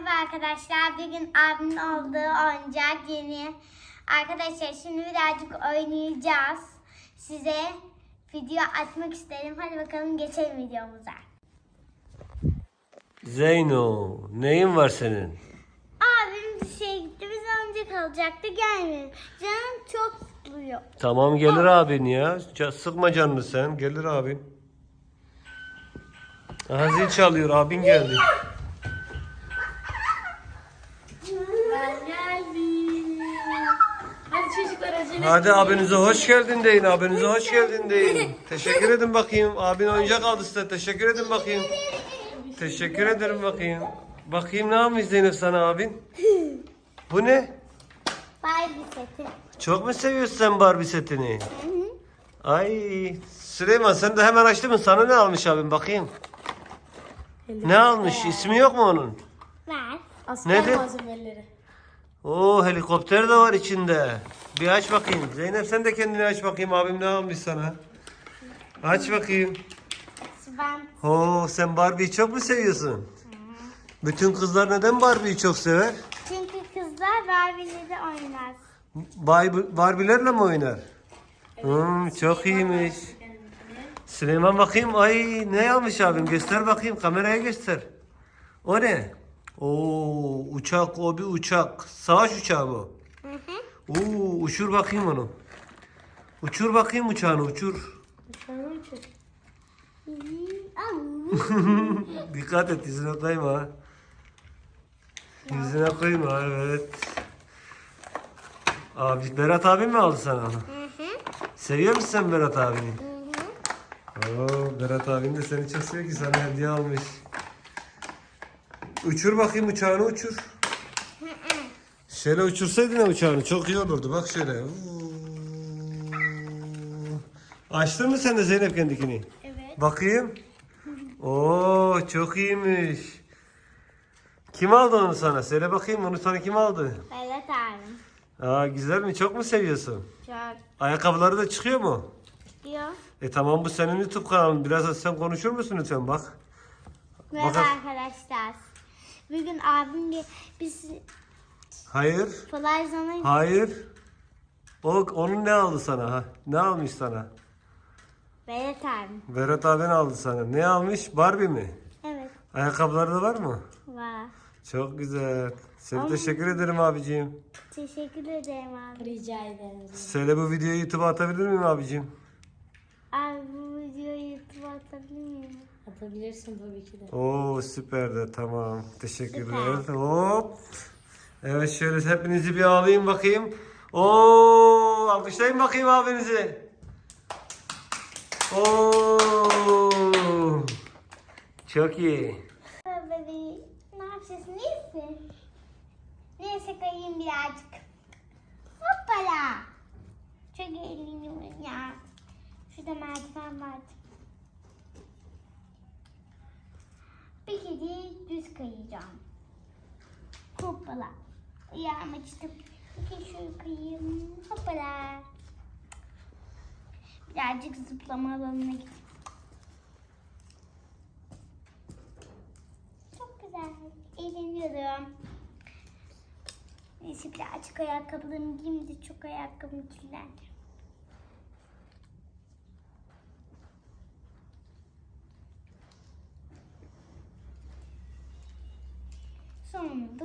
Merhaba arkadaşlar. Bugün abimin olduğu oyuncak yeni. Arkadaşlar şimdi birazcık oynayacağız. Size video atmak isterim. Hadi bakalım geçelim videomuza. Zeyno, neyin var senin? Abim bir şey gitti. Biz oyuncak alacaktı gelmedi. Canım çok sıkılıyor. Tamam gelir abin ya. Ca- Sıkma canını sen. Gelir abin. Aha zil çalıyor. Abin geldi. Ben geldim. Hadi çocuklar acele Hadi edin. abinize hoş geldin deyin. Abinize hoş geldin deyin. Teşekkür edin bakayım. Abin oyuncak aldı size. Teşekkür edin bakayım. Teşekkür ederim bakayım. Bakayım ne yapmış Zeynep sana abin? Bu ne? Barbie seti. Çok mu seviyorsun sen Barbie setini? Ay Süleyman sen de hemen açtın mı? Sana ne almış abim bakayım. Ne almış? İsmi yok mu onun? Ver. Asker Nedir? malzemeleri. Oo helikopter de var içinde. Bir aç bakayım. Zeynep sen de kendini aç bakayım abim ne almış sana. Aç bakayım. Ben Oo sen Barbie'yi çok mu seviyorsun? Bütün kızlar neden Barbie'yi çok sever? çünkü kızlar Barbie'leri oynaz. Barbie, Barbie'lerle mi oynar? Hmm, çok iyiymiş. Süleyman bakayım. Ay ne almış abim? Göster bakayım. Kameraya göster. O ne? Oo uçak o bir uçak. Savaş uçağı bu. Hı hı. Oo uçur bakayım onu. Uçur bakayım uçağını uçur. Şöyle uçur. Dikkat et yüzüne kayma. Yüzüne koyma evet. Abi Berat abi mi aldı sana onu? Seviyor musun sen Berat abini? Oo, Berat abin de seni çok seviyor ki sana hediye almış. Uçur bakayım uçağını uçur. Şöyle uçursaydın uçağını çok iyi olurdu. Bak şöyle. Açtın mı sen de Zeynep kendikini? Evet. Bakayım. Oo çok iyiymiş. Kim aldı onu sana? Söyle bakayım onu sana kim aldı? Evet abim. Aa güzel mi? Çok mu seviyorsun? Çok Ayakkabıları da çıkıyor mu? diyor. E tamam bu senin YouTube kanalın. Biraz da sen konuşur musun lütfen bak. Merhaba Bakalım. arkadaşlar. Bugün abimle biz Hayır. Playzone'a Hayır. O onun ne aldı sana ha? Ne almış sana? Berat abim. Berat abin aldı sana. Ne almış? Barbie mi? Evet Ayakkabıları da var mı? var. Çok güzel. Seni Ama- teşekkür ederim abiciğim. Teşekkür ederim abi. Rica ederim. Söyle bu videoyu YouTube'a atabilir miyim abicim? Abi bu atabilir miyim? Atabilirsin tabii ki de. Oo süper de tamam. Teşekkürler. Hop. Evet şöyle hepinizi bir alayım bakayım. Oo alkışlayın bakayım abinizi. Oo. Çok iyi. Bebeğim ne yapacaksın iyisin? Neyse kayayım birazcık. Hoppala. Çok eğleniyorum ya. Şurada merdiven vardı. Bir kere düz kayacağım. Hoppala. Ayağım açtım. Bir kere şöyle kayayım. Hoppala. Birazcık zıplama alanına gideyim. Çok güzel. Eğleniyorum. Neyse birazcık ayakkabılarımı giyeyim de çok ayakkabım kirlendi. Son, the